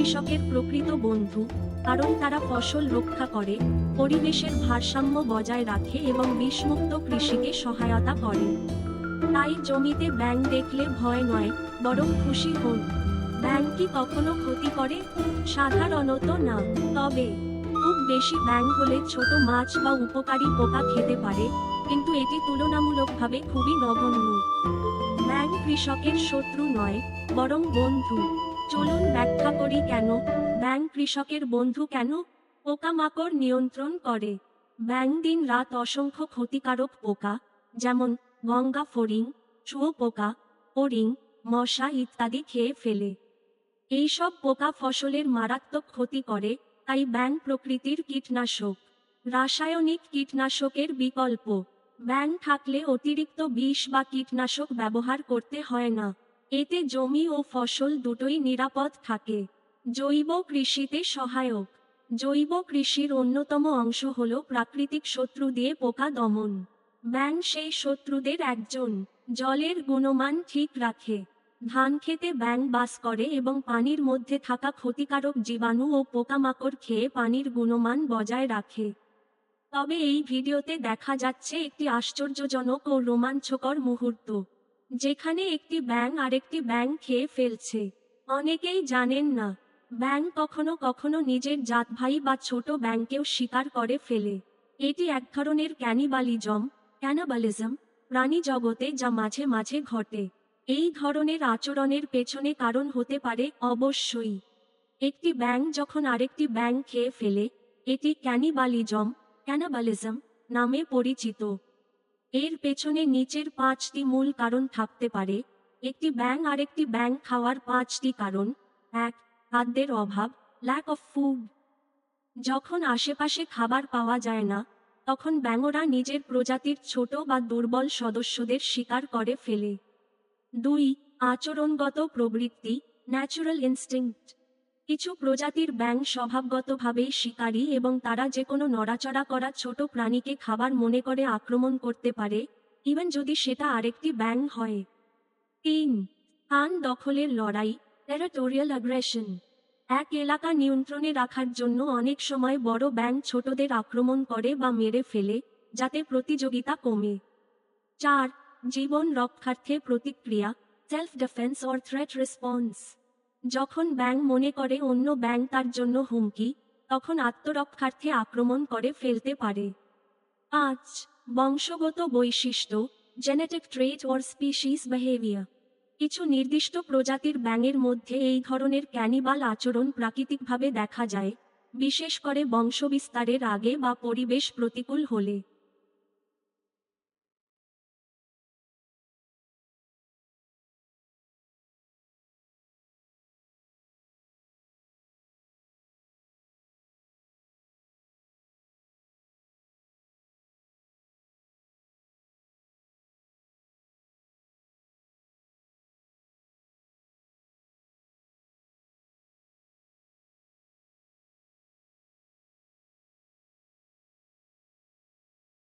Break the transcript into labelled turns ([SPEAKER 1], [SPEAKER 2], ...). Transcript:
[SPEAKER 1] কৃষকের প্রকৃত বন্ধু, কারণ তারা ফসল রক্ষা করে, পরিবেশের ভারসাম্য বজায় রাখে এবং বিষমুক্ত কৃষিকে সহায়তা করে। তাই জমিতে ব্যাঙ দেখলে ভয় নয়, বরং খুশি হন। ব্যাঙ কি কখনো ক্ষতি করে? সাধারণত না, তবে খুব বেশি ব্যাঙ হলে ছোট মাছ বা উপকারী পোকা খেতে পারে, কিন্তু এটি তুলনামূলকভাবে খুবই নগণ্য। ব্যাঙ কৃষকের শত্রু নয়, বরং বন্ধু। চলুন ব্যাখ্যা করি কেন ব্যাঙ কৃষকের বন্ধু কেন? পোকামাকড় নিয়ন্ত্রণ করে। ব্যাঙ দিন রাত অসংখ্য ক্ষতিকারক পোকা, যেমন গঙ্গা ফড়িং শুয়োপোকা ফড়িং মশা ইত্যাদি খেয়ে ফেলে। এইসব পোকা ফসলের মারাত্মক ক্ষতি করে, তাই ব্যাঙ প্রকৃতির কীটনাশক। রাসায়নিক কীটনাশকের বিকল্প। ব্যাঙ থাকলে অতিরিক্ত বিষ বা কীটনাশক ব্যবহার করতে হয় না। এতে জমি ও ফসল দুটোই নিরাপদ থাকে। জৈব কৃষিতে সহায়ক। জৈব কৃষির অন্যতম অংশ হল প্রাকৃতিক শত্রু দিয়ে পোকা দমন। ব্যাঙ সেই শত্রুদের একজন। জলের গুণমান ঠিক রাখে। ধান খেতে ব্যাঙ বাস করে এবং পানির মধ্যে থাকা ক্ষতিকারক জীবাণু ও পোকামাকড় খেয়ে পানির গুণমান বজায় রাখে। তবে এই ভিডিওতে দেখা যাচ্ছে একটি আশ্চর্যজনক ও রোমাঞ্চকর মুহূর্ত। যেখানে একটি ব্যাঙ আরেকটি ব্যাঙ খেয়ে ফেলছে। অনেকেই জানেন না, ব্যাঙ কখনো কখনো নিজের জাত ভাই বা ছোট ব্যাঙকেও শিকার করে ফেলে। এটি এক ধরনের ক্যানিবালিজম ক্যানাবালিজম প্রাণী জগতে যা মাঝে মাঝে ঘটে। এই ধরনের আচরণের পেছনে কারণ হতে পারে অবশ্যই। একটি ব্যাঙ যখন আরেকটি ব্যাঙ খেয়ে ফেলে, এটি ক্যানিবালিজম ক্যানাবালিজম নামে পরিচিত। এর পেছনে নিচের পাঁচটি মূল কারণ থাকতে পারে, একটি ব্যাঙ আরেকটি ব্যাঙ খাওয়ার পাঁচটি কারণ, এক, খাদ্যের অভাব ল্যাক অফ ফুড যখন আশেপাশে খাবার পাওয়া যায় না, তখন ব্যাঙরা নিজের প্রজাতির ছোট বা দুর্বল সদস্যদের শিকার করে ফেলে। দুই, আচরণগত প্রবৃত্তি ন্যাচুরাল ইনস্টিংক্ট কিছু প্রজাতির ব্যাঙ স্বভাবগতভাবেই শিকারী এবং তারা যে কোনো নড়াচড়া করা ছোট প্রাণীকে খাবার মনে করে আক্রমণ করতে পারে, ইভেন যদি সেটা আরেকটি ব্যাঙ হয়। তিন স্থান দখলের লড়াই টেরিটোরিয়াল অ্যাগ্রেশন এক এলাকা নিয়ন্ত্রণে রাখার জন্য অনেক সময় বড় ব্যাঙ ছোটদের আক্রমণ করে বা মেরে ফেলে, যাতে প্রতিযোগিতা কমে। চার, জীবন রক্ষার্থে প্রতিক্রিয়া self defence or threat response যখন ব্যাং মনে করে অন্য ব্যাং তার জন্য হুমকি, তখন আত্মরক্ষার্থে আক্রমণ করে ফেলতে পারে। পাঁচ বংশগত বৈশিষ্ট্য genetic trait or species behaviour কিছু নির্দিষ্ট প্রজাতির ব্যাঙের মধ্যে এই ধরনের ক্যানিবাল আচরণ প্রাকৃতিকভাবে দেখা যায়, বিশেষ করে বংশবিস্তারের আগে বা পরিবেশ প্রতিকূল হলে।